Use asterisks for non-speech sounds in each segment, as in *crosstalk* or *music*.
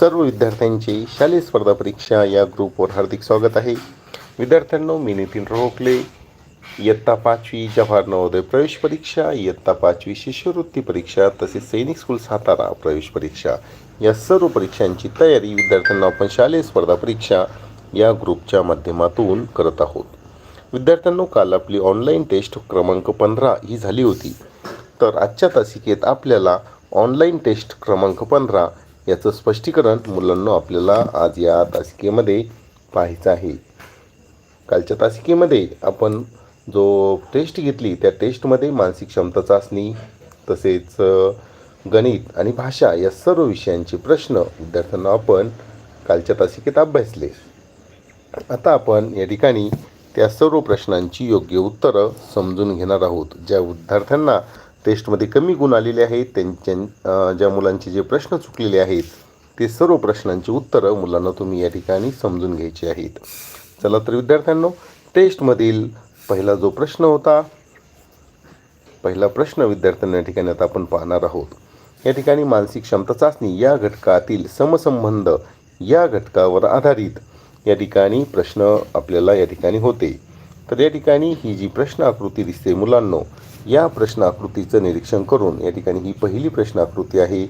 सर्व विद्यार्थ्यांचे शालेय स्पर्धा परीक्षा या ग्रुपवर हार्दिक स्वागत आहे. विद्यार्थ्यांनो मी नितीन रोखले. इयत्ता पाचवी जवाहर नवोदय प्रवेश परीक्षा इयत्ता पाचवी शिष्यवृत्ती परीक्षा तसेच सैनिक स्कूल सातारा प्रवेश परीक्षा. या सर्व परीक्षांची तयारी विद्यार्थ्यांना आपण शालेय स्पर्धा परीक्षा या ग्रुपच्या माध्यमातून करत आहोत. विद्यार्थ्यांनो काल आपली ऑनलाईन टेस्ट क्रमांक पंधरा ही झाली होती. तर आजच्या तासिकेत आपल्याला ऑनलाईन टेस्ट क्रमांक पंधरा याचं स्पष्टीकरण मुलांना आपल्याला आज या तासिकेमध्ये पाहायचं आहे. कालच्या तासिकेमध्ये आपण जो टेस्ट घेतली त्या टेस्टमध्ये मानसिक क्षमता चाचणी तसेच गणित आणि भाषा या सर्व विषयांचे प्रश्न विद्यार्थ्यांना आपण कालच्या तासिकेत अभ्यासले. आता आपण या ठिकाणी त्या सर्व प्रश्नांची योग्य उत्तरं समजून घेणार आहोत ज्या विद्यार्थ्यांना टेस्टमध्ये कमी गुण आलेले आहेत. त्यांच्या ज्या मुलांचे जे प्रश्न चुकलेले आहेत ते सर्व प्रश्नांची उत्तरं मुलांना तुम्ही या ठिकाणी समजून घ्यायची आहेत. चला तर विद्यार्थ्यांनो टेस्टमधील पहिला जो प्रश्न होता पहिला प्रश्न विद्यार्थ्यांना या ठिकाणी आता आपण पाहणार आहोत. या ठिकाणी मानसिक क्षमता चाचणी या घटकातील समसंबंध या घटकावर आधारित या ठिकाणी प्रश्न आपल्याला या ठिकाणी होते. तर या ठिकाणी ही जी प्रश्न आकृती दिसते मुलांनो या प्रश्न आकृतीचं निरीक्षण करून या ठिकाणी ही पहिली प्रश्न आकृती आहे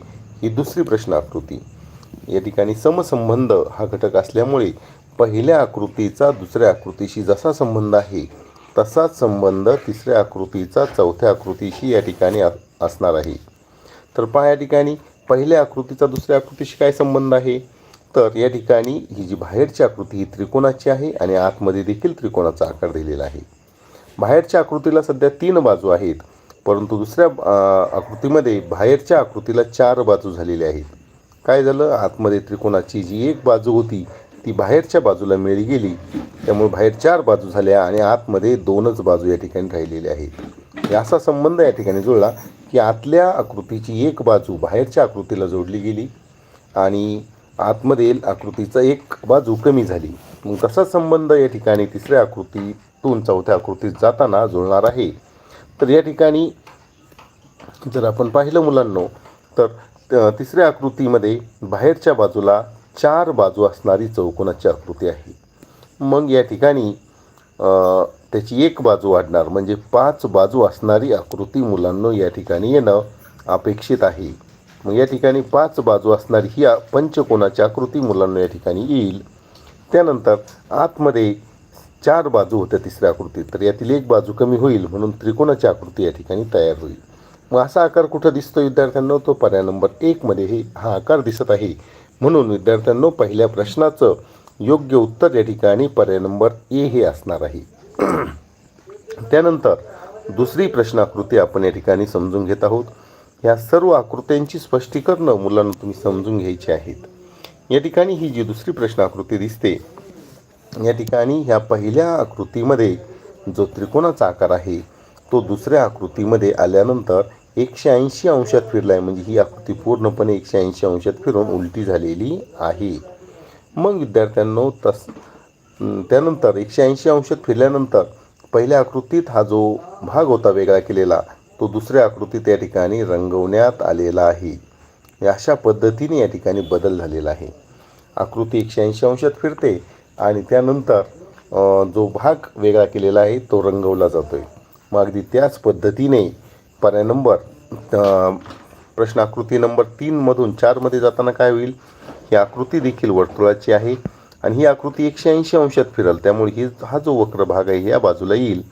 ही दुसरी प्रश्न आकृती या ठिकाणी समसंबंध हा घटक असल्यामुळे पहिल्या आकृतीचा दुसऱ्या आकृतीशी जसा संबंध आहे तसाच संबंध तिसऱ्या आकृतीचा चौथ्या आकृतीशी या ठिकाणी असणार आहे. तर पहा या ठिकाणी पहिल्या आकृतीचा दुसऱ्या आकृतीशी काय संबंध आहे? तर या ठिकाणी ही जी बाहेरची आकृती ही त्रिकोणाची आहे आणि आतमध्ये देखील त्रिकोणाचा आकार दिलेला आहे. बाहेरच्या आकृतीला सध्या तीन बाजू आहेत परंतु दुसऱ्या आकृतीमध्ये बाहेरच्या आकृतीला चार बाजू झालेल्या आहेत. काय झालं? आतमध्ये त्रिकोणाची जी एक बाजू होती ती बाहेरच्या बाजूला मिळी गेली. त्यामुळे बाहेर चार बाजू झाल्या आणि आतमध्ये दोनच बाजू या ठिकाणी राहिलेल्या आहेत. असा संबंध या ठिकाणी जुळला की आतल्या आकृतीची एक बाजू बाहेरच्या आकृतीला जोडली गेली आणि आतमधील आकृतीचा एक बाजू कमी झाली. मग तसाच संबंध या ठिकाणी तिसऱ्या आकृती आकृतीतून चौथ्या आकृतीत जाताना जुळणार आहे. तर या ठिकाणी जर आपण पाहिलं मुलांनो तर तिसऱ्या आकृतीमध्ये बाहेरच्या बाजूला चार बाजू असणारी चौकोनाची आकृती आहे. मग या ठिकाणी त्याची एक बाजू वाढणार म्हणजे पाच बाजू असणारी आकृती मुलांनो या ठिकाणी येणं अपेक्षित आहे. मग या ठिकाणी पाच बाजू असणारी ही पंचकोनाची आकृती मुलांना या ठिकाणी येईल. त्यानंतर आतमध्ये चार बाजू होत्या तिसऱ्या आकृतीत. तर यातील एक बाजू कमी होईल म्हणून त्रिकोणाची आकृती या ठिकाणी तयार होईल. मग असा आकार कुठं दिसतो विद्यार्थ्यांना? तो पर्याय नंबर एकमध्ये हे हा आकार दिसत आहे. म्हणून विद्यार्थ्यांनो पहिल्या प्रश्नाचं योग्य उत्तर या ठिकाणी पर्याय नंबर ए हे असणार आहे. *clears throat* त्यानंतर दुसरी प्रश्नाकृती आपण या ठिकाणी समजून घेत आहोत. या सर्व आकृत्यांची स्पष्टीकरणं मुलांना तुम्ही समजून घ्यायची आहेत. या ठिकाणी ही जी दुसरी प्रश्नाकृती दिसते या ठिकाणी ह्या पहिल्या आकृतीमध्ये जो त्रिकोणाचा आकार आहे तो दुसऱ्या आकृतीमध्ये आल्यानंतर एकशे ऐंशी अंशात फिरला आहे म्हणजे ही आकृती पूर्णपणे एकशे ऐंशी अंशात फिरून उलटी झालेली आहे. मग विद्यार्थ्यांनो तस त्यानंतर एकशे ऐंशी अंशात फिरल्यानंतर पहिल्या आकृतीत हा जो भाग होता वेगळा केलेला तो दुसऱ्या आकृतीत या ठिकाणी रंगवण्यात आलेला आहे. अशा पद्धतीने या ठिकाणी बदल झालेला आहे. आकृती एकशे ऐंशी अंशात फिरते आणि त्यानंतर जो भाग वेगळा केलेला आहे तो रंगवला जातो आहे मग अगदी त्याच पद्धतीने पर्याय नंबर प्रश्न आकृती नंबर तीनमधून चारमध्ये जाताना काय होईल? ही आकृती देखील वर्तुळाची आहे आणि ही आकृती एकशे ऐंशी अंशात फिरल. त्यामुळे ही हा जो वक्र भाग आहे या बाजूला येईल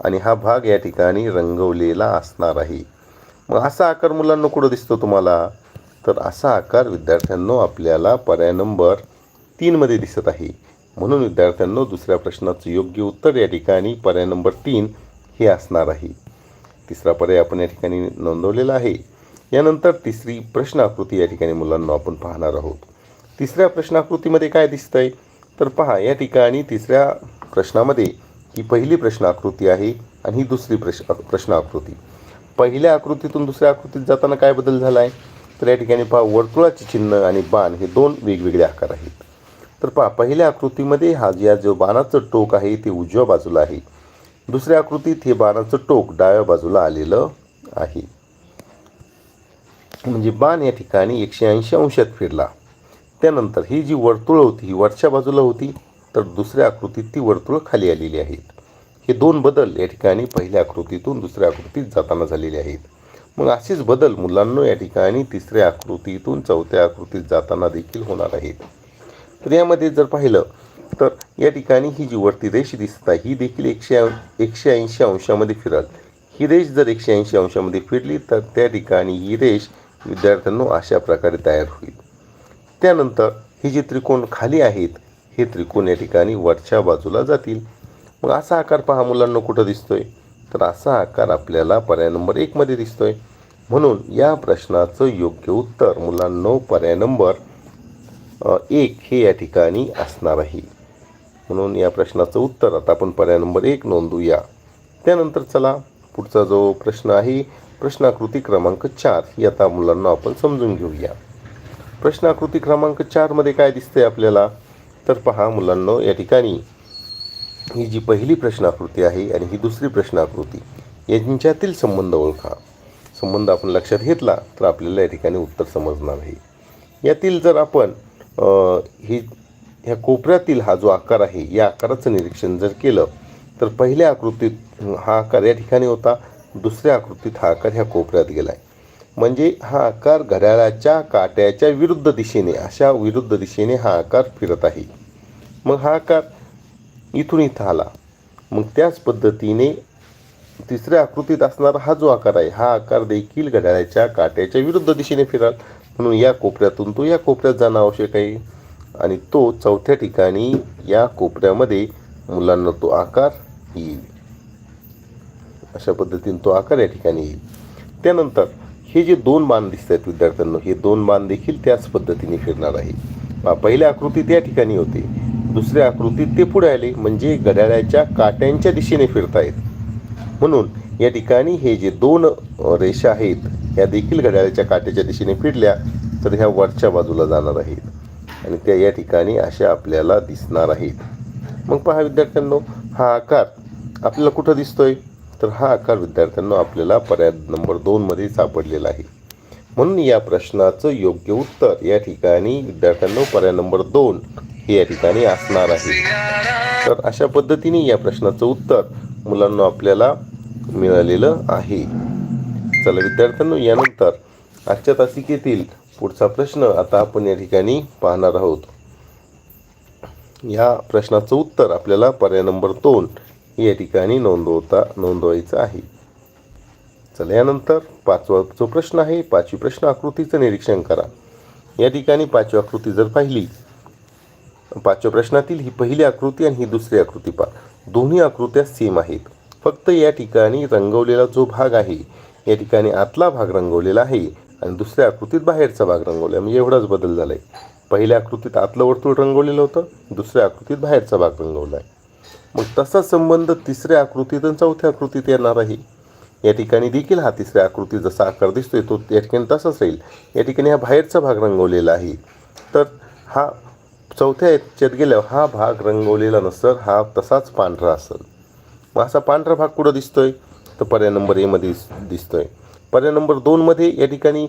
आणि हा भाग या ठिकाणी रंगवलेला असणार आहे. मग असा आकार मुलांना कुठं दिसतो तुम्हाला? तर असा आकार विद्यार्थ्यांनो आपल्याला पर्याय नंबर तीनमध्ये दिसत आहे. म्हणून विद्यार्थ्यांनो दुसऱ्या प्रश्नाचं योग्य उत्तर या ठिकाणी पर्याय नंबर तीन हे असणार आहे. तिसरा पर्याय आपण या ठिकाणी नोंदवलेला आहे. यानंतर तिसरी प्रश्न आकृती या ठिकाणी मुलांना आपण पाहणार आहोत. तिसऱ्या प्रश्नाकृतीमध्ये काय दिसतंय? तर पहा या ठिकाणी तिसऱ्या प्रश्नामध्ये ही पहिली प्रश्न आकृती आहे आणि ही दुसरी प्रश्न प्रश्न आकृती पहिल्या आकृतीतून दुसऱ्या आकृतीत जाताना काय बदल झाला आहे तर या ठिकाणी पहा वर्तुळाचे चिन्ह आणि बाण हे दोन वेगवेगळे आकार आहेत. तर पहा पहिल्या आकृतीमध्ये हा या जो बाणाचं टोक आहे ते उजव्या बाजूला आहे. दुसऱ्या आकृतीत हे बाणाचं टोक डाव्या बाजूला आलेलं आहे. म्हणजे बाण या ठिकाणी एकशे ऐंशी अंशात फिरला. त्यानंतर ही जी वर्तुळं होती ही वरच्या बाजूला होती तर दुसऱ्या आकृतीत ती वर्तुळं खाली आलेली आहेत हे दोन बदल या ठिकाणी पहिल्या आकृतीतून दुसऱ्या आकृतीत जाताना झालेले आहेत. मग असेच बदल मुलांना या ठिकाणी तिसऱ्या आकृतीतून चौथ्या आकृतीत जाताना देखील होणार आहेत. तर यामध्ये जर पाहिलं तर या ठिकाणी ही जी वरती रेष दिसत आहे ही देखील एकशे एकशे ऐंशी अंशामध्ये फिरल. ही रेष जर एकशे ऐंशी अंशामध्ये फिरली तर त्या ठिकाणी ही रेष विद्यार्थ्यांनो अशा प्रकारे तयार होईल. त्यानंतर ही जी त्रिकोण खाली आहेत हे त्रिकोण या ठिकाणी वरच्या बाजूला जातील. मग असा आकार पहा मुलांना कुठं दिसतोय. तर असा आकार आपल्याला पर्याय नंबर एकमध्ये दिसतोय. म्हणून या प्रश्नाचं योग्य उत्तर मुलांनो पर्याय नंबर एक हे या ठिकाणी असणार आहे. म्हणून या प्रश्नाचं उत्तर आता आपण पर्याय नंबर एक नोंदवूया त्यानंतर चला पुढचा जो प्रश्न आहे प्रश्नाकृती क्रमांक चार ही आता मुलांना आपण समजून घेऊया. प्रश्नाकृती क्रमांक चारमध्ये काय दिसतंय आपल्याला? तर पहा मुलांनो या ठिकाणी ही जी पहिली प्रश्नाकृती आहे आणि ही दुसरी प्रश्नाकृती यांच्यातील संबंध ओळखा. संबंध आपण लक्षात घेतला तर आपल्याला या ठिकाणी उत्तर समजणार आहे. यातील जर आपण ही ह्या कोपऱ्यातील हा जो आकार आहे या आकाराचं निरीक्षण जर केलं तर पहिल्या आकृतीत हा आकार या ठिकाणी होता दुसऱ्या आकृतीत हा आकार ह्या कोपऱ्यात गेला आहे म्हणजे हा आकार घड्याळाच्या काट्याच्या विरुद्ध दिशेने अशा विरुद्ध दिशेने हा आकार फिरत आहे. मग हा आकार इथून इथं आला. मग त्याच पद्धतीने तिसऱ्या आकृतीत असणारा हा जो आकार आहे हा आकार देखील घड्याळाच्या काट्याच्या विरुद्ध दिशेने फिराल. म्हणून या कोपऱ्यातून तो या कोपऱ्यात जाणं आवश्यक आहे आणि तो चौथ्या ठिकाणी या कोपऱ्यामध्ये मुलांना तो आकार येईल. अशा पद्धतीने तो आकार या ठिकाणी येईल. त्यानंतर हे जे दोन बाण दिसत आहेत विद्यार्थ्यांना हे दोन बाण देखील त्याच पद्धतीने फिरणार आहे पहिल्या आकृतीत या ठिकाणी होते. दुसऱ्या आकृतीत ते पुढे आले म्हणजे घड्याळाच्या काट्यांच्या दिशेने फिरतायत. म्हणून या ठिकाणी हे जे दोन रेषा आहेत या देखील घड्याळाच्या काट्याच्या दिशेने फिरल्या तर ह्या वरच्या बाजूला जाणार आहेत. आणि त्या या ठिकाणी अशा आपल्याला दिसणार आहेत. मग पहा विद्यार्थ्यांनो हा आकार आपल्याला कुठं दिसतोय? तर हा आकार विद्यार्थ्यांनो आपल्याला पर्याय नंबर दोनमध्ये सापडलेला आहे. म्हणून या प्रश्नाचं योग्य उत्तर या ठिकाणी विद्यार्थ्यांनो पर्याय नंबर दोन हे या ठिकाणी असणार आहे. तर अशा पद्धतीने या प्रश्नाचं उत्तर मुलांना आपल्याला मिळालेलं आहे. चला विद्यार्थ्यांनो यानंतर आजच्या तासिकेतील पुढचा प्रश्न आता आपण या ठिकाणी पाहणार आहोत. या प्रश्नाचं उत्तर आपल्याला पर्याय नंबर दोन या ठिकाणी नोंदवता नोंदवायचं आहे. चला यानंतर पाचवा जो प्रश्न आहे पाचवी प्रश्न आकृतीचं निरीक्षण करा. या ठिकाणी पाचवी आकृती जर पाहिली पाचव्या प्रश्नातील ही पहिली आकृती आणि ही दुसरी आकृती पहा. दोन्ही आकृत्या सेम आहेत. फक्त या ठिकाणी रंगवलेला जो भाग आहे या ठिकाणी आतला भाग रंगवलेला आहे आणि दुसऱ्या आकृतीत बाहेरचा भाग रंगवला म्हणजे एवढाच बदल झाला आहे पहिल्या आकृतीत आतलं वर्तुळ रंगवलेलं होतं दुसऱ्या आकृतीत बाहेरचा भाग रंगवला आहे. मग तसा संबंध तिसऱ्या आकृतीत आणि चौथ्या आकृतीत येणार आहे. या ठिकाणी देखील हा तिसऱ्या आकृतीत जसा आकार दिसतोय तो या ठिकाणी तसाच राहील. या ठिकाणी हा बाहेरचा भाग रंगवलेला आहे. तर हा चौथ्या याच्यात गेल्यावर हा भाग रंगवलेला नसर हा तसाच पांढरा असेल. मग असा पांढरा भाग कुठं दिसतोय? तर पर्याय नंबर एमध्ये दिस- दिसतोय. पर्याय नंबर दोनमध्ये या ठिकाणी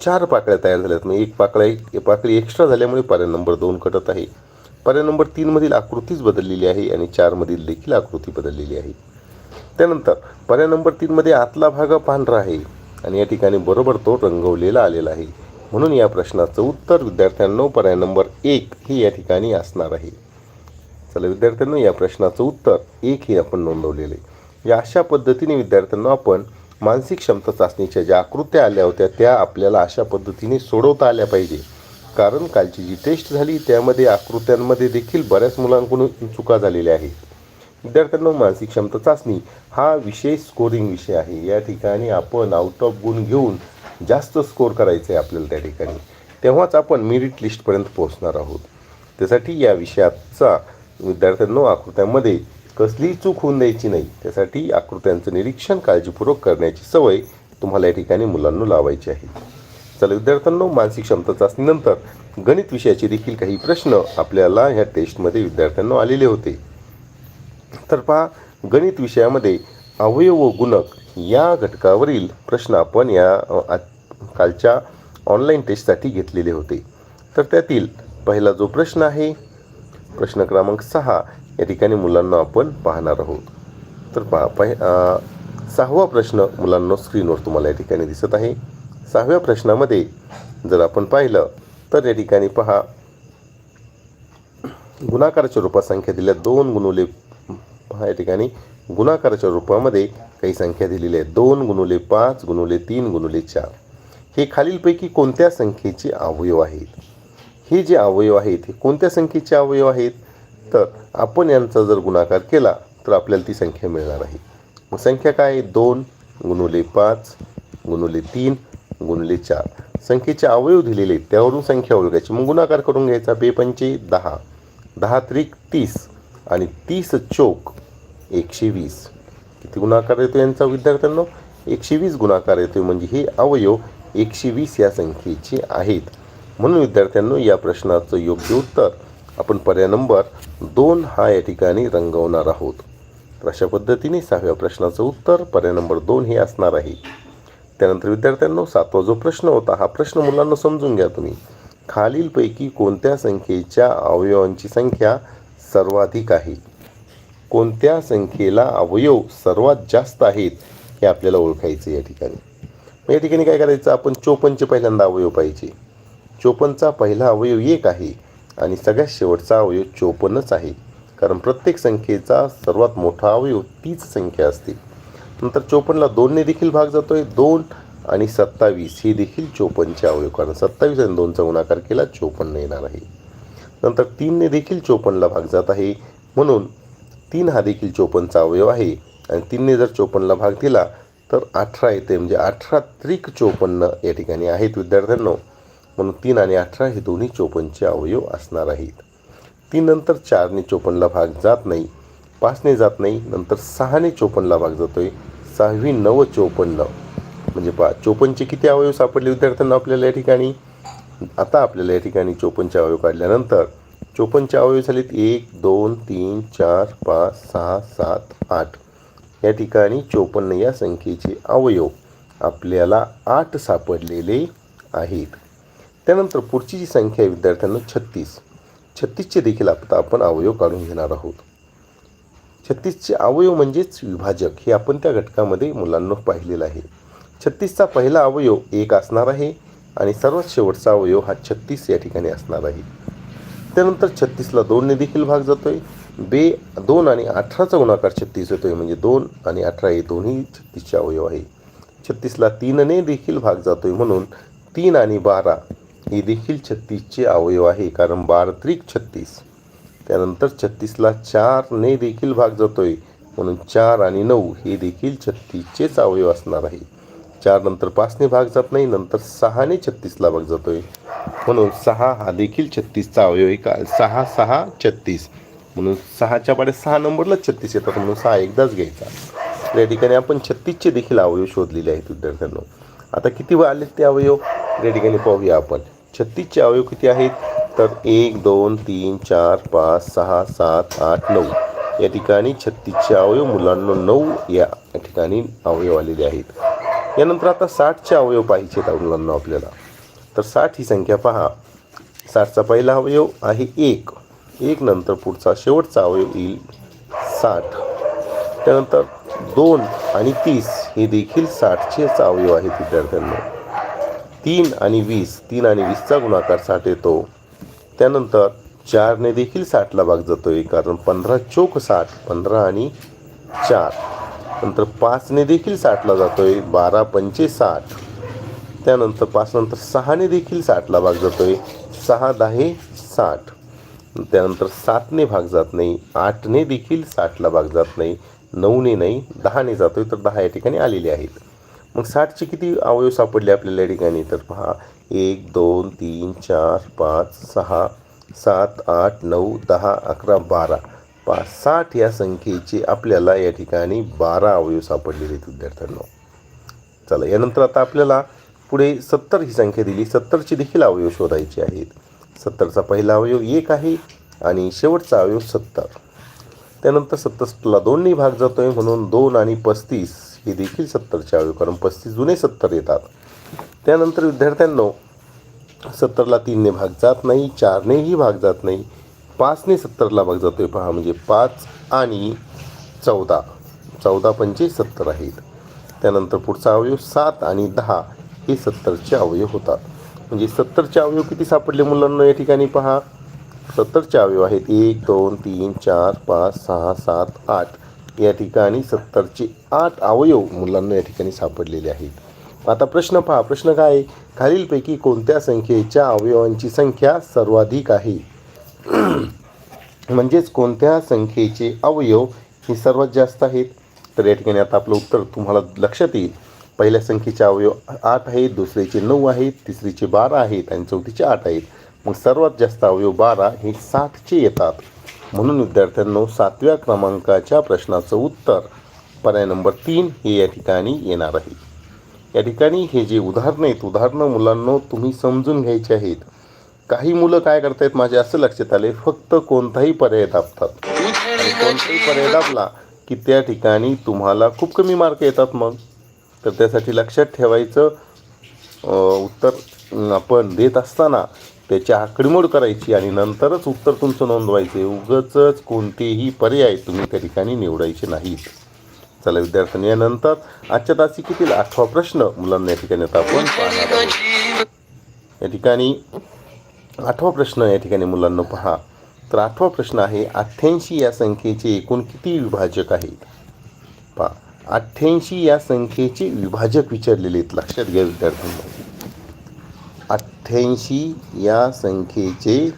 चार पाकळ्या तयार झाल्यात. मग एक पाकळ्या एक पाकळी एक्स्ट्रा झाल्यामुळे पर्याय नंबर दोन कटत आहे. पर्याय नंबर तीनमधील आकृतीच बदललेली आहे आणि चारमधील देखील आकृती बदललेली आहे. त्यानंतर पर्याय नंबर तीनमध्ये आतला भाग पांढरा आहे आणि या ठिकाणी बरोबर तो रंगवलेला आलेला आहे. म्हणून या प्रश्नाचं उत्तर विद्यार्थ्यांनो पर्याय नंबर एक हे या ठिकाणी असणार आहे. चला विद्यार्थ्यांनो या प्रश्नाचं उत्तर एक हे आपण नोंदवलेलं आहे. या अशा पद्धतीने विद्यार्थ्यांना आपण मानसिक क्षमता चाचणीच्या ज्या आकृत्या आल्या होत्या त्या आपल्याला अशा पद्धतीने सोडवता आल्या पाहिजे. कारण कालची जी टेस्ट झाली त्यामध्ये आकृत्यांमध्ये देखील बऱ्याच मुलांकडून चुका झालेल्या आहेत. विद्यार्थ्यांना मानसिक क्षमता चाचणी हा विषय स्कोरिंग विषय आहे. या ठिकाणी आपण आउट ऑफ गुण घेऊन जास्त स्कोर करायचं आहे आपल्याला त्या ठिकाणी. तेव्हाच आपण मेरिट लिस्टपर्यंत पोहोचणार आहोत. त्यासाठी या विषयाचा विद्यार्थ्यांनो आकृत्यांमध्ये कसलीही चूक होऊन द्यायची नाही. त्यासाठी आकृत्यांचं निरीक्षण काळजीपूर्वक करण्याची सवय तुम्हाला या ठिकाणी मुलांना लावायची आहे. चला विद्यार्थ्यांनो मानसिक क्षमता चाचणीनंतर गणित विषयाचे देखील काही प्रश्न आपल्याला ह्या टेस्टमध्ये विद्यार्थ्यांना आलेले होते. तर पहा गणित विषयामध्ये अवयव व गुणक या घटकावरील प्रश्न आपण या कालच्या ऑनलाईन टेस्टसाठी घेतलेले होते. तर त्यातील पहिला जो प्रश्न आहे प्रश्न क्रमांक सहा या ठिकाणी मुलांना आपण पाहणार आहोत. तर पहा पहि सहावा प्रश्न मुलांना स्क्रीनवर तुम्हाला या ठिकाणी दिसत आहे. सहाव्या प्रश्नामध्ये जर आपण पाहिलं तर या ठिकाणी पहा गुणाकाराच्या रूपात संख्या दिल्या दोन गुणुले पहा या ठिकाणी गुणाकाराच्या रूपामध्ये काही संख्या दिलेल्या आहेत दोन गुणुले पाच गुणुले तीन गुणुले चार. हे खालीलपैकी कोणत्या संख्येचे अवयव आहेत? हे जे अवयव आहेत हे कोणत्या संख्येचे अवयव आहेत? तर आपण यांचा जर गुणाकार केला तर आपल्याला ती संख्या मिळणार आहे. मग संख्या काय आहे? दोन गुणुले पाच गुणुले तीन गुणले चार. संख्येचे अवयव दिलेले आहेत त्यावरून संख्या ओळखायची. मग गुणाकार करून घ्यायचा. बेपंचे दहा. दहा त्रिक तीस आणि तीस चोक एकशे वीस. किती गुणाकार येतो यांचा विद्यार्थ्यांनो? एकशे वीस गुणाकार येतो म्हणजे हे अवयव एकशे वीस या संख्येचे आहेत. म्हणून विद्यार्थ्यांनो या प्रश्नाचं योग्य उत्तर आपण पर्याय नंबर दोन हा या ठिकाणी रंगवणार आहोत. तर अशा पद्धतीने सहाव्या प्रश्नाचं उत्तर पर्याय नंबर दोन हे असणार आहे. त्यानंतर विद्यार्थ्यांनो सातवा जो प्रश्न होता हा प्रश्न मुलांना समजून घ्या तुम्ही. खालीलपैकी कोणत्या संख्येच्या अवयवांची संख्या सर्वाधिक आहे? कोणत्या संख्येला अवयव सर्वात जास्त आहेत हे आपल्याला ओळखायचं या ठिकाणी. मग या ठिकाणी काय करायचं? आपण चोपनचे पहिल्यांदा अवयव पाहिजे. चोपनचा पहिला अवयव एक आहे. आणि सगळ्यात शेवटचा अवयव चोपन्नच आहे. कारण प्रत्येक संख्येचा सर्वात मोठा अवयव तीच संख्या असते. नंतर चोपन्नला दोनने देखील भाग जातो आहे दोन आणि सत्तावीस. हे देखील चोपन्नचे अवयव. कारण सत्तावीस आणि दोनचा गुणाकार केला चोपन्न येणार आहे. नंतर तीनने देखील चोपन्नला भाग जात आहे. म्हणून तीन हा देखील चोपन्नचा अवयव आहे. आणि तीनने जर चोपन्नला भाग दिला तर अठरा येते. म्हणजे अठरा त्रिक चोपन्न या ठिकाणी आहेत विद्यार्थ्यांनो. म्हणून तीन आणि अठरा हे दोन्ही चोपन्नचे अवयव असणार आहेत. तीन नंतर चारने चोपन्नला भाग जात नाही पाचने जात नाही नंतर सहाने चोपन्नला भाग जातोय सहावी नव चोपन्न. म्हणजे पा चोपन्नचे किती अवयव सापडले विद्यार्थ्यांना आपल्याला या ठिकाणी? आता आपल्याला या ठिकाणी चोपन्नचे अवयव काढल्यानंतर चोपन्नचे अवयव झालेत एक दोन तीन चार पाच सहा सात आठ. या ठिकाणी चोपन्न या संख्येचे अवयव आपल्याला आठ सापडलेले आहेत. त्यानंतर पुढची जी संख्या आहे विद्यार्थ्यांना छत्तीस. छत्तीसचे देखील आता आपण अवयव काढून घेणार आहोत. छत्तीसचे अवयव म्हणजेच विभाजक हे आपण त्या घटकामध्ये मुलांना पाहिलेलं आहे. छत्तीसचा पहिला अवयव एक असणार आहे आणि सर्वात शेवटचा अवयव हा छत्तीस या ठिकाणी असणार आहे. त्यानंतर छत्तीसला दोनने देखील भाग जातो आहे बे दोन आणि अठराचा गुणाकार छत्तीस होतोय. म्हणजे दोन आणि अठरा हे दोन्ही छत्तीसचे अवयव आहे. छत्तीसला तीनने देखील भाग जातो आहे म्हणून तीन आणि बारा हे देखील छत्तीसचे अवयव आहे कारण बारा त्रिक छत्तीस. त्यानंतर छत्तीसला चारने देखील भाग जातोय म्हणून चार आणि नऊ हे देखील छत्तीसचेच अवयव असणार आहे. चार नंतर पाचने भाग जात नाही नंतर सहाने छत्तीसला भाग जातोय. म्हणून सहा हा देखील छत्तीसचा अवयव आहे का सहा सहा छत्तीस. म्हणून सहाच्या पाड्या सहा नंबरला छत्तीस येतात म्हणून सहा एकदाच घ्यायचा. या ठिकाणी आपण छत्तीसचे देखील अवयव शोधलेले आहेत विद्यार्थ्यांना. आता किती व आलेत ते अवयव? या ठिकाणी पाहूया आपण. छत्तीसचे अवयव किती आहेत? तर एक दोन तीन चार पाच सहा सात आठ नऊ. या ठिकाणी छत्तीसचे अवयव मुलांना नऊ या ठिकाणी अवयव आलेले आहेत. यानंतर आता साठचे अवयव पाहिजेत मुलांना आपल्याला. तर साठ ही संख्या पहा. साठचा पहिला अवयव आहे एक. एक नंतर पुढचा शेवटचा अवयव येईल साठ. त्यानंतर दोन आणि तीस हे देखील साठचेच अवयव आहेत विद्यार्थ्यांना. तीन आणि वीस तीन आणि वीसचा गुणाकार साठ येतो. त्यानंतर चारने देखील साठला भाग जातो आहे कारण पंधरा चोक साठ पंधरा आणि चार. नंतर पाचने देखील साठला जातो आहे बारा पंचे साठ. त्यानंतर पाच नंतर सहाने देखील साठला भाग जातो आहे सहा दहा साठ. त्यानंतर सातने भाग जात नाही आठने देखील साठला भाग जात नाही नऊने नाही दहाने जातोय तर दहा या ठिकाणी आलेले आहेत. मग साठचे किती अवयव सापडले आपल्याला या ठिकाणी? तर पहा एक दोन तीन चार पाच सहा सात आठ नऊ दहा अकरा बारा. पाच साठ या संख्येचे आपल्याला या ठिकाणी बारा अवयव सापडलेले आहेत विद्यार्थ्यांना. चला यानंतर आता आपल्याला पुढे सत्तर ही संख्या दिली. सत्तरची देखील अवयव शोधायचे आहेत. सत्तरचा पहिला अवयव एक आहे आणि शेवटचा अवयव सत्तर. त्यानंतर सत्तरला दोन्ही भाग जातो आहे म्हणून दोन आणि पस्तीस. हे देखील सत्तरच्या अवयव कारण पस्तीस जुने सत्तर येतात. त्यानंतर विद्यार्थ्यांनो सत्तरला तीनने भाग जात नाही चारनेही भाग जात नाही पाचने सत्तरला भाग जातो आहे पहा म्हणजे पाच आणि चौदा. चौदा पंचे सत्तर आहेत. त्यानंतर पुढचा अवयव सात आणि दहा हे सत्तरचे अवयव होतात. म्हणजे सत्तरचे अवयव किती सापडले मुलांना या ठिकाणी पहा? सत्तरचे अवयव आहेत. एक दोन तीन चार पाच सहा सात आठ. या ठिकाणी सत्तरचे आठ अवयव मुलांना या ठिकाणी सापडलेले आहेत. आता प्रश्न पहा प्रश्न काय? आहे? खालीलपैकी कोणत्या संख्येच्या अवयवांची संख्या सर्वाधिक आहे? म्हणजेच कोणत्या संख्येचे अवयव हे सर्वात जास्त आहेत? तर या ठिकाणी आता आपलं उत्तर तुम्हाला लक्षात येईल. पहिल्या संख्येचे अवयव आठ आहेत दुसरीचे नऊ आहेत तिसरीचे बारा आहेत आणि चौथीचे आठ आहेत. मग सर्वात जास्त अवयव बारा हे साठचे येतात. म्हणून विद्यार्थ्यांनो सातव्या क्रमांकाच्या प्रश्नाचं उत्तर पर्याय नंबर तीन हे या ठिकाणी येणार आहे. या ठिकाणी हे जे उदाहरणं आहेत उदाहरणं मुलांना तुम्ही समजून घ्यायचे आहेत. काही मुलं काय करतायत माझे असं लक्षात आले फक्त कोणताही पर्याय दाबतात. आणि कोणताही पर्याय दाबला की त्या ठिकाणी तुम्हाला खूप कमी मार्क येतात मग. तर त्यासाठी लक्षात ठेवायचं उत्तर आपण देत असताना त्याची आकडेमोड करायची आणि नंतरच उत्तर तुमचं नोंदवायचे. उगच कोणतेही पर्याय तुम्ही त्या ठिकाणी निवडायचे नाहीत. चला विद्यार्थ्यांनी यानंतर आजच्या तासिकेतील आठवा प्रश्न मुलांना या ठिकाणी आता आपण पाहणार या ठिकाणी आठवा प्रश्न या ठिकाणी मुलांना पहा. तर आठवा प्रश्न आहे अठ्ठ्याऐंशी या संख्येचे एकूण किती विभाजक आहेत? पहा अठ्ठ्याऐंशी या संख्येचे विभाजक विचारलेले आहेत. लक्षात घ्या विद्यार्थ्यांना. अठ्ठ्याऐंशी या संख्येचे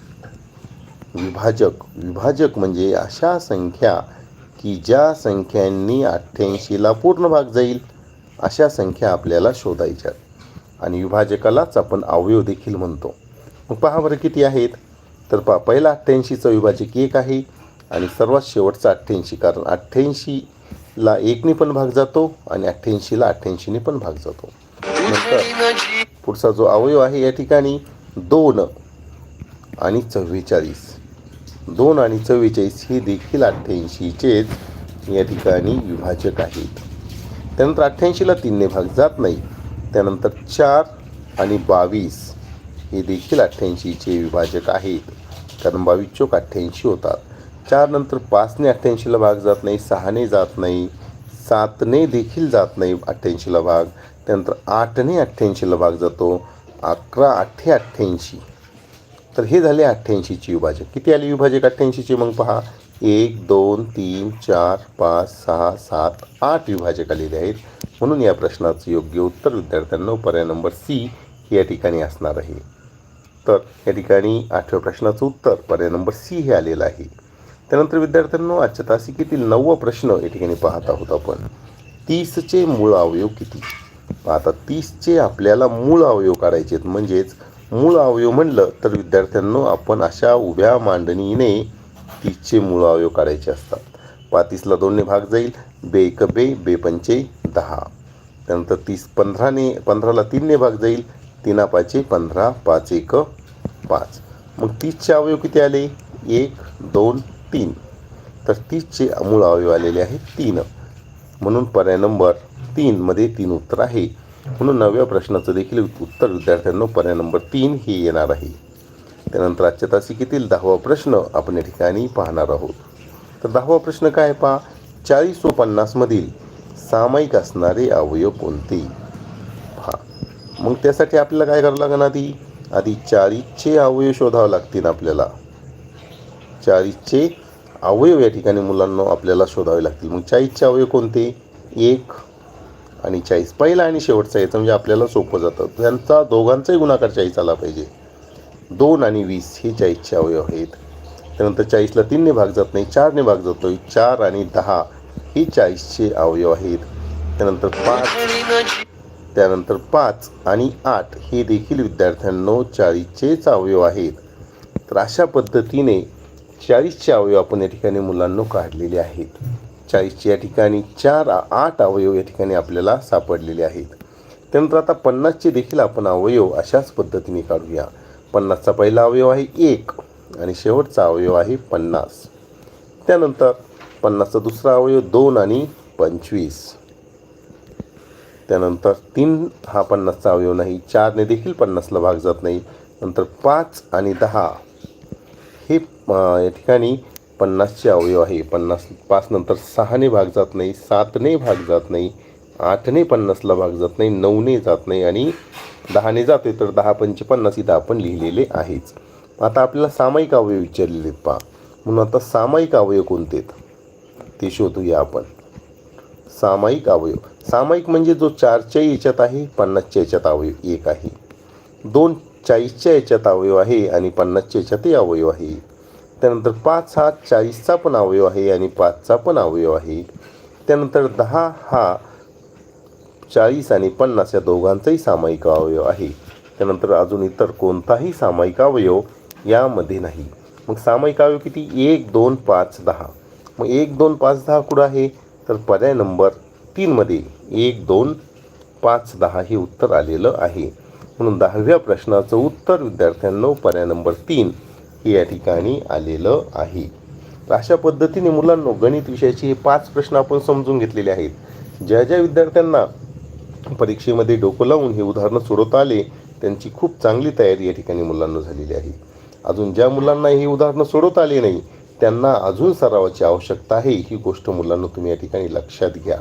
विभाजक. विभाजक म्हणजे अशा संख्या की ज्या संख्यांनी अठ्ठ्याऐंशीला पूर्ण भाग जाईल. अशा संख्या आपल्याला शोधायच्या. आणि विभाजकालाच आपण अवयव देखील म्हणतो. मग पहा बरं किती आहेत. तर पहा पहिला अठ्ठ्याऐंशीचं विभाजक एक आहे. आणि सर्वात शेवटचा अठ्ठ्याऐंशी कारण अठ्ठ्याऐंशीला एकने पण भाग जातो आणि अठ्ठ्याऐंशीला अठ्ठ्याऐंशीने पण भाग जातो. नंतर पुढचा जो अवयव आहे या ठिकाणी दोन आणि चव्वेचाळीस. दोन आणि चव्वेचाळीस हे देखील अठ्ठ्याऐंशीचेच या ठिकाणी विभाजक आहेत. त्यानंतर अठ्ठ्याऐंशीला तीनने भाग जात नाही. त्यानंतर चार आणि बावीस हे देखील अठ्ठ्याऐंशीचे विभाजक आहेत. कारण बावीस चोक अठ्ठ्याऐंशी होतात. चार नंतर पाचने अठ्ठ्याऐंशीला भाग जात नाही सहाने जात नाही. सातने देखील जात नाही अठ्ठ्याऐंशीला भाग. त्यानंतर आठने अठ्ठ्याऐंशीला भाग जातो. अकरा अठ्ठे अठ्ठ्याऐंशी. तर हे झाले अठ्ठ्याऐंशीचे विभाजक. किती आले विभाजक अठ्ठ्याऐंशीचे? मग पहा. एक दोन तीन चार पाच सहा सात आठ विभाजक आलेले आहेत. म्हणून या प्रश्नाचं योग्य उत्तर विद्यार्थ्यांना पर्याय नंबर सी हे या ठिकाणी असणार आहे. तर या ठिकाणी आठव्या प्रश्नाचं उत्तर पर्याय नंबर सी हे आलेलं आहे. त्यानंतर विद्यार्थ्यांनो आजच्या तासिकेतील नववा प्रश्न या ठिकाणी पाहत आहोत आपण. तीसचे मूळ अवयव किती? आता तीसचे आपल्याला मूळ अवयव काढायचे आहेत. म्हणजेच मूळ अवयव म्हणलं तर विद्यार्थ्यांनो आपण अशा उभ्या मांडणीने तीसचे मूळ अवयव काढायचे असतात. पातीसला दोनने भाग जाईल. बे एक बे बे पंचे दहा. त्यानंतर तीस पंधराने पंधराला तीनने भाग जाईल. तीना पाचे पंधरा पाच एक पाच. मग तीसचे अवयव किती आले? एक दोन तीन. तर तीसचे मूळ अवयव आलेले आहेत तीन. म्हणून पर्याय नंबर तीनमध्ये तीन उत्तर आहे. म्हणून नवव्या प्रश्नाचं देखील उत्तर विद्यार्थ्यांना पर्याय नंबर तीन हे येणार आहे. त्यानंतर आजच्या तासिकेतील दहावा प्रश्न आपण या ठिकाणी पाहणार आहोत. तर दहावा प्रश्न काय आहे पहा? चाळीस व पन्नासमधील सामायिक असणारे अवयव कोणते? पहा. मग त्यासाठी आपल्याला काय करावं लागणार आधी? आधी चाळीसचे अवयव शोधावे लागतील आपल्याला. चाळीसचे अवयव या ठिकाणी मुलांना आपल्याला शोधावे लागतील. मग चाळीसचे अवयव कोणते? एक आणि चाळीस. पहिला आणि शेवटचा याचं म्हणजे आपल्याला सोपं जातं. त्यांचा दोघांचाही गुणाकार चाळीस आला पाहिजे. दोन आणि वीस हे चाळीसचे अवयव आहेत. त्यानंतर चाळीसला तीनने भाग जात नाही चारने भाग जातो चार आणि दहा हे चाळीसचे अवयव आहेत. त्यानंतर पाच त्यानंतर पाच आणि आठ हे देखील विद्यार्थ्यांनो चाळीसचेच अवयव आहेत. तर अशा पद्धतीने चाळीसचे अवयव आपण या ठिकाणी मुलांना काढलेले आहेत. चाळीसचे या ठिकाणी चार आठ अवयव या ठिकाणी आपल्याला सापडलेले आहेत. त्यानंतर आता पन्नासचे देखील आपण अवयव अशाच पद्धतीने काढूया. पन्नासचा पहिला अवयव आहे एक आणि शेवटचा अवयव आहे पन्नास. त्यानंतर पन्नासचा दुसरा अवयव दोन आणि पंचवीस. त्यानंतर तीन हा पन्नासचा अवयव नाही चारने देखील पन्नासला भाग जात नाही. नंतर पाच आणि दहा. या ठिकाणी पन्नासचे अवयव आहे. पन्नास पाच नंतर सहाने भाग जात नाही सातने भाग जात नाही आठने पन्नासला भाग जात नाही नऊने जात नाही आणि दहाने जाते तर दहा पंचे पन्नास इथं आपण लिहिलेले आहेच आता आपल्याला सामायिक अवयव विचारलेले आहेत पहा. म्हणून आता सामायिक अवयव कोणते आहेत? ते शोधूया आपण. सामायिक अवयव सामायिक म्हणजे जो चारच्या याच्यात आहे पन्नासच्या याच्यात अवयव एक आहे. दोन चाळीसच्या याच्यात अवयव आहे आणि पन्नासच्या याच्यातही अवयव आहे. त्यानंतर पाच हा चाळीसचा पण अवयव आहे आणि पाचचा पण अवयव आहे. त्यानंतर दहा हा चाळीस आणि पन्नास या दोघांचाही सामायिक अवयव आहे. त्यानंतर अजून इतर कोणताही सामायिक अवयव यामध्ये नाही. मग सामायिक अवयव किती? एक दोन पाच दहा. मग एक दोन पाच दहा कुठं आहे? तर पर्याय नंबर तीनमध्ये एक दोन पाच दहा हे उत्तर आलेलं आहे. म्हणून दहाव्या प्रश्नाचं उत्तर विद्यार्थ्यांनो पर्याय नंबर तीन. हे या ठिकाणी आलेलं आहे. तर अशा पद्धतीने मुलांनो गणित विषयाचे हे पाच प्रश्न आपण समजून घेतलेले आहेत. ज्या ज्या विद्यार्थ्यांना परीक्षेमध्ये डोकं लावून हे उदाहरणं सोडवता आले त्यांची खूप चांगली तयारी या ठिकाणी मुलांना झालेली आहे. अजून ज्या मुलांना ही उदाहरणं सोडवता आली नाही त्यांना अजून सरावाची आवश्यकता आहे ही गोष्ट मुलांना तुम्ही या ठिकाणी लक्षात घ्या.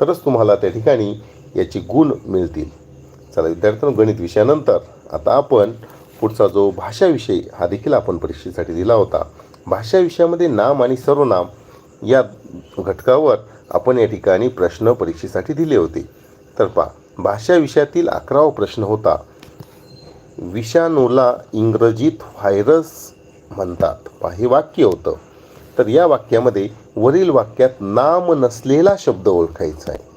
तरच तुम्हाला त्या ठिकाणी याचे गुण मिळतील. चला विद्यार्थ्यांनो गणित विषयानंतर आता आपण पुढचा जो भाषाविषय हा देखील आपण परीक्षेसाठी दिला होता भाषा विषयामध्ये नाम आणि सर्वनाम या घटकावर आपण या ठिकाणी प्रश्न परीक्षेसाठी दिले होते. तर पहा भाषा विषयातील अकरावा प्रश्न होता विषाणूला इंग्रजीत व्हायरस म्हणतात. पहा हे वाक्य होतं. तर या वाक्यामध्ये वरील वाक्यात नाम नसलेला शब्द ओळखायचा आहे.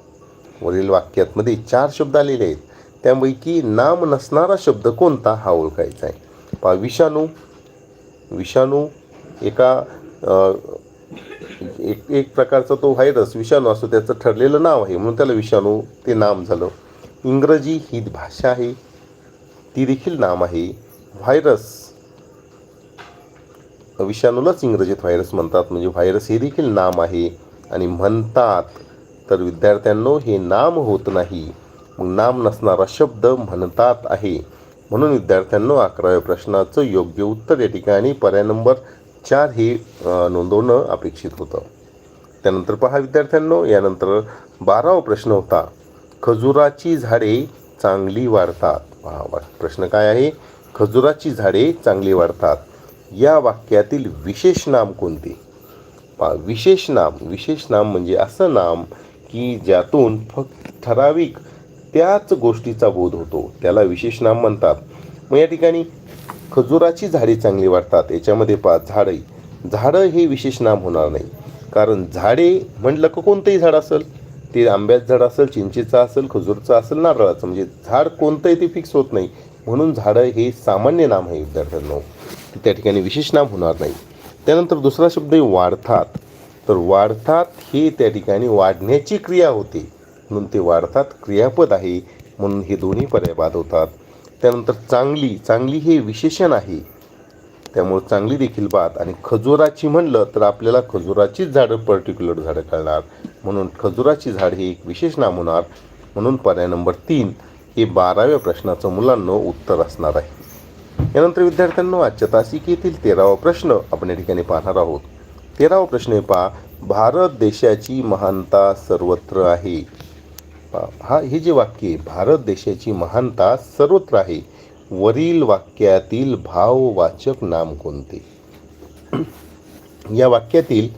वरील वाक्यातमध्ये चार शब्द आलेले आहेत. त्यापैकी नाम नसणारा शब्द कोणता हा ओळखायचा आहे? पहा विषाणू विषाणू एका एक एक प्रकारचा तो व्हायरस विषाणू असतो त्याचं ठरलेलं नाव आहे म्हणून त्याला विषाणू ते नाम झालं. इंग्रजी ही भाषा आहे ती देखील नाम आहे व्हायरस विषाणूलाच इंग्रजीत व्हायरस म्हणतात म्हणजे व्हायरस हे देखील नाम आहे आणि म्हणतात. तर विद्यार्थ्यांनो हे नाम होत नाही. मग नाम नसणारा शब्द म्हणतात आहे. म्हणून विद्यार्थ्यांनो अकराव्या प्रश्नाचं योग्य उत्तर या ठिकाणी पर्याय नंबर चार हे नोंदवणं अपेक्षित होतं. त्यानंतर पहा विद्यार्थ्यांनो यानंतर बारावा प्रश्न होता. खजुराची झाडे चांगली वाढतात. पहा वा- प्रश्न काय आहे? खजुराची झाडे चांगली वाढतात. या वाक्यातील विशेष नाम कोणते? पहा विशेष नाम. विशेष नाम म्हणजे असं नाम की ज्यातून फक्त ठराविक त्याच गोष्टीचा बोध होतो. त्याला विशेष नाम म्हणतात. मग या ठिकाणी खजुराची झाडे चांगली वाढतात. याच्यामध्ये पा झाडं झाडं हे विशेष नाम होणार नाही. कारण झाडे म्हटलं का कोणतंही झाड असेल? ते आंब्याचं झाड असेल चिंचेचं असेल खजूरचं असेल नारळाचं. म्हणजे झाड कोणतंही ते फिक्स होत नाही. म्हणून झाडं हे सामान्य नाम आहे विद्यार्थ्यांनो. त्या ठिकाणी विशेष नाम होणार नाही. त्यानंतर दुसरा शब्द आहे वाढतात. तर वाढतात हे त्या ठिकाणी वाढण्याची क्रिया होते. म्हणून ते वाढतात क्रियापद आहे म्हणून हे दोन्ही पर्याय बाद होतात. त्यानंतर चांगली चांगली हे विशेषण आहे. त्यामुळे चांगली देखील बात आणि खजुराची म्हणलं तर आपल्याला खजुराचीच झाडं पर्टिक्युलर झाडं कळणार. म्हणून खजुराची झाड हे एक विशेष नाम होणार. म्हणून पर्याय नंबर तीन हे बाराव्या प्रश्नाचं मुलांना उत्तर असणार आहे. यानंतर विद्यार्थ्यांना आजच्या तासिकेतील तेरावा प्रश्न आपण या ठिकाणी पाहणार आहोत. तेरावा प्रश्न आहे पहा भारत देशाची महानता सर्वत्र आहे. हा हे जे वाक्य आहे भारत देशाची महानता सर्वत्र आहे. वरील वाक्यातील भाववाचक नाम कोणते? या वाक्यातील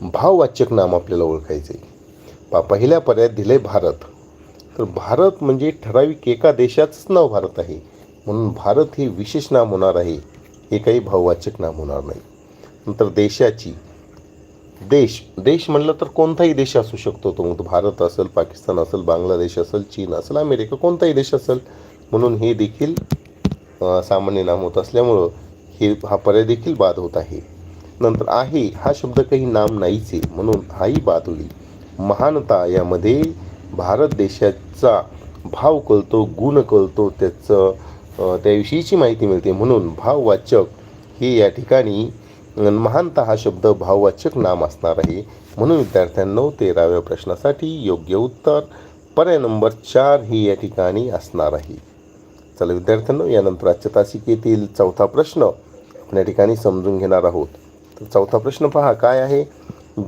भाववाचक नाम आपल्याला ओळखायचे. पा पहिल्या पर्यायात दिले भारत. तर भारत म्हणजे ठराविक एका देशाचंच नाव भारत आहे. म्हणून भारत हे विशेष नाम होणार आहे. हे काही भाववाचक नाम होणार नाही. नंतर देशाची देश देश म्हणलं तर कोणताही देश असू शकतो तो. मग भारत असेल पाकिस्तान असेल बांगलादेश असेल चीन असेल अमेरिका कोणताही देश असेल. म्हणून हे देखील सामान्य नाम होत असल्यामुळं हे हा पर्याय देखील बाद होत आहे. नंतर आहे हा शब्द काही नाम नाहीच आहे. म्हणून हाही बाद होईल. महानता यामध्ये भारत देशाचा भाव कळतो गुण कळतो त्याचं त्याविषयीची माहिती मिळते. म्हणून भाववाचक हे या ठिकाणी महानता हा शब्द भाववाचक नाम असणार आहे. म्हणून विद्यार्थ्यांनो तेराव्या प्रश्नासाठी योग्य उत्तर पर्याय नंबर चार ही या ठिकाणी असणार आहे. चला विद्यार्थ्यांनो यानंतर आजच्या तासिकेतील चौथा प्रश्न आपण या ठिकाणी समजून घेणार आहोत. तर चौथा प्रश्न पहा काय आहे?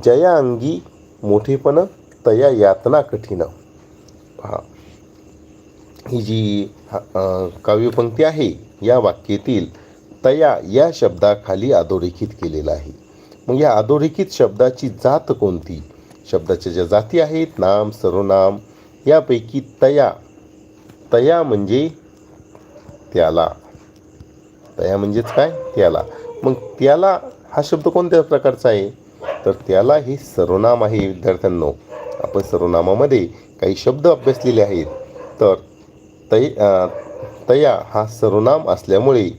जया अंगी मोठेपण तया यातना कठीण. पहा. ही जी काव्यपंक्ती आहे या वाक्यातील तया या शब्दाखाली अधोरेखित केलेला आहे. मग या अधोरेखित शब्दाची जात कोणती? शब्दाच्या ज्या जाती आहेत नाम सर्वनाम यापैकी तया तया म्हणजे त्याला. तया म्हणजेच काय? त्याला. मग त्याला हा शब्द कोणत्या प्रकारचा आहे? तर त्याला हे सर्वनाम आहे विद्यार्थ्यांनो. आपण सर्वनामामध्ये काही शब्द अभ्यासलेले आहेत. तर तय तया हा सर्वनाम असल्यामुळे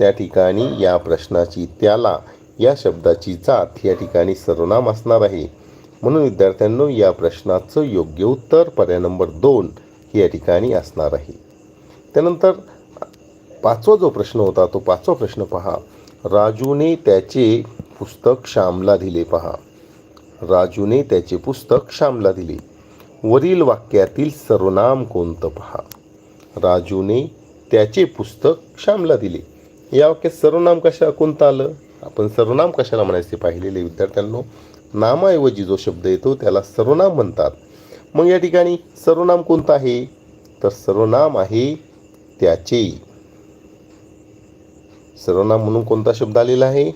त्या ठिकाणी या प्रश्नाची त्याला या शब्दाची जात या ठिकाणी सर्वनाम असणार आहे. म्हणून विद्यार्थ्यांनो या प्रश्नाचं योग्य उत्तर पर्याय नंबर दोन हे या ठिकाणी असणार आहे. त्यानंतर पाचवा जो प्रश्न होता तो पाचवा प्रश्न पहा. राजूने त्याचे पुस्तक श्यामला दिले पहा. राजूने त्याचे पुस्तक श्यामला दिले. वरील वाक्यातील सर्वनाम कोणतं पहा. राजूने त्याचे पुस्तक श्यामला दिले. या वाक्यात सर्वनाम कशा कोणतं आलं? आपण सर्वनाम कशाला म्हणायचे? पाहिलेले विद्यार्थ्यांनो नामाऐवजी जो शब्द येतो त्याला सर्वनाम म्हणतात. मग या ठिकाणी सर्वनाम कोणतं आहे? तर सर्वनाम आहे त्याचे. सर्वनाम म्हणून कोणता शब्द आलेला आहे?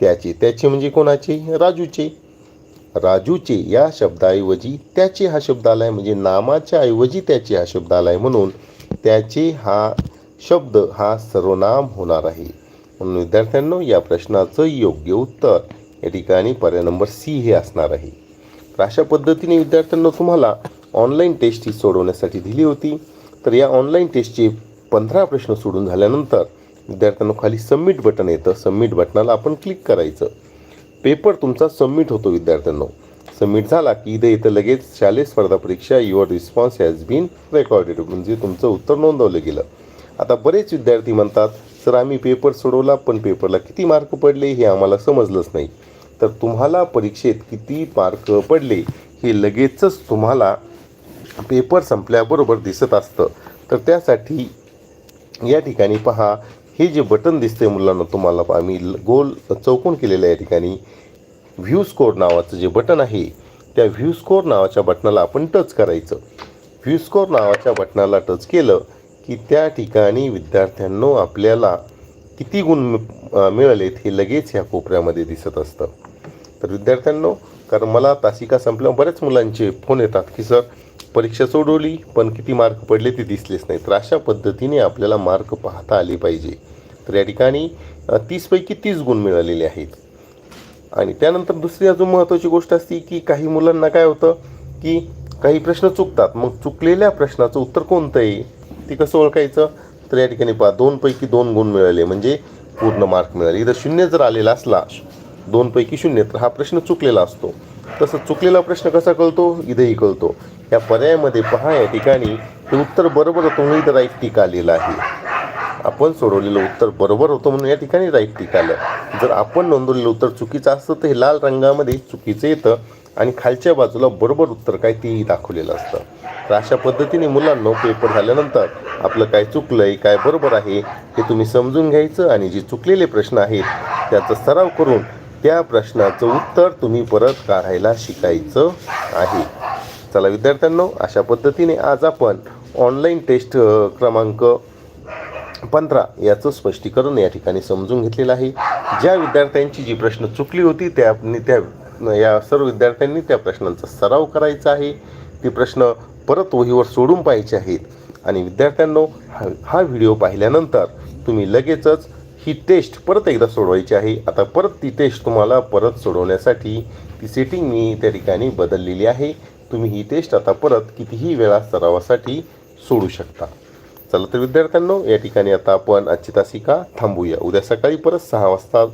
त्याचे. त्याचे म्हणजे कोणाचे? राजूचे. राजूचे या शब्दाऐवजी त्याचे हा शब्द आलाय म्हणजे नामाच्या ऐवजी त्याचे हा शब्द आलाय म्हणून त्याचे हा शब्द हा सर्वनाम होणार आहे. म्हणून विद्यार्थ्यांनो या प्रश्नाचं योग्य उत्तर या ठिकाणी पर्याय नंबर सी हे असणार आहे. तर अशा पद्धतीने विद्यार्थ्यांना तुम्हाला ऑनलाईन टेस्ट ही सोडवण्यासाठी दिली होती. तर या ऑनलाईन टेस्टचे पंधरा प्रश्न सोडून झाल्यानंतर विद्यार्थ्यांना खाली सबमिट बटन येतं. सबमिट बटनाला आपण क्लिक करायचं. पेपर तुमचा सबमिट होतो विद्यार्थ्यांनो. सबमिट झाला की इथं इथं लगेच शालेय स्पर्धा परीक्षा your response has been recorded. म्हणजे तुमचं उत्तर नोंदवलं गेलं. आता बरेच विद्यार्थी म्हणतात सर आम्ही पेपर सोडवला पण पेपरला किती मार्क पडले हे आम्हाला समजलंच नाही. तर तुम्हाला परीक्षेत किती मार्क पडले हे लगेचच तुम्हाला पेपर संपल्याबरोबर दिसत असतं. तर त्यासाठी या ठिकाणी पहा हे जे बटन दिसते मुलांना तुम्हाला आम्ही गोल चौकोन केलेलं आहे या ठिकाणी. व्ह्यू स्कोर नावाचं जे बटन आहे त्या व्ह्यू स्कोर नावाच्या बटनाला आपण टच करायचं. व्ह्यू स्कोर नावाच्या बटनाला टच केलं की त्या ठिकाणी विद्यार्थ्यांनो आपल्याला किती गुण मिळालेत हे लगेच ह्या कोपऱ्यामध्ये दिसत असतं. तर विद्यार्थ्यांनो कारण मला तासिका संपल्यावर बऱ्याच मुलांचे फोन येतात की सर परीक्षा सोडवली पण किती मार्क पडले ते दिसलेच नाही. तर अशा पद्धतीने आपल्याला मार्क पाहता आले पाहिजे. तर या ठिकाणी तीसपैकी तीस गुण मिळालेले आहेत. आणि त्यानंतर दुसरी अजून महत्त्वाची गोष्ट असते की काही मुलांना काय होतं की काही प्रश्न चुकतात. मग चुकलेल्या प्रश्नाचं उत्तर कोणतं आहे? ते कसं ओळखायचं तर या ठिकाणी पहा दोनपैकी दोन गुण मिळाले म्हणजे पूर्ण मार्क मिळाले. इथं शून्य जर आलेला असला दोनपैकी शून्य तर हा प्रश्न चुकलेला असतो. तसं चुकलेला प्रश्न कसा कळतो? इथंही कळतो. या पर्यायामध्ये पहा या ठिकाणी हे उत्तर बरोबर होतं म्हणून इथं राईट टीका आलेलं आहे. आपण सोडवलेलं उत्तर बरोबर होतं म्हणून या ठिकाणी राईट टीका आलं. जर आपण नोंदवलेलं उत्तर चुकीचं असतं तर हे लाल रंगामध्ये चुकीचं येतं. आणि खालच्या बाजूला बरोबर उत्तर काय तेही दाखवलेलं असतं. तर अशा पद्धतीने मुलांना पेपर झाल्यानंतर आपलं काय चुकलंय काय बरोबर आहे हे तुम्ही समजून घ्यायचं आणि जे चुकलेले प्रश्न आहेत त्याचा सराव करून त्या प्रश्नाचं उत्तर तुम्ही परत काढायला शिकायचं आहे. चला विद्यार्थ्यांनो अशा पद्धतीने आज आपण ऑनलाईन टेस्ट क्रमांक पंधरा याचं स्पष्टीकरण या ठिकाणी समजून घेतलेलं आहे. ज्या विद्यार्थ्यांची जी प्रश्न चुकली होती त्या त्या या सर्व विद्यार्थ्यांनी त्या प्रश्नांचा सराव करायचा आहे. ते प्रश्न परत वहीवर सोडून पाहायचे आहेत. आणि विद्यार्थ्यांनो हा हा व्हिडिओ पाहिल्यानंतर तुम्ही लगेचच ही टेस्ट परत एकदा सोडवायची आहे. आता परत ती टेस्ट तुम्हाला परत सोडवण्यासाठी ती सेटिंग मी त्या ठिकाणी बदललेली आहे. तुम्ही ही टेस्ट आता परत कितीही वेळा सरावासाठी सोडू शकता. चला तर विद्यार्थ्यांनो या ठिकाणी आता आपण आजची तासिका थांबूया. उद्या सकाळी परत सहा वाजता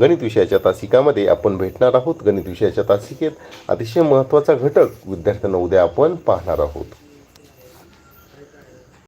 गणित विषयाच्या तासिकामध्ये आपण भेटणार आहोत. गणित विषयाच्या तासिकेत अतिशय महत्त्वाचा घटक विद्यार्थ्यांना उद्या आपण पाहणार आहोत.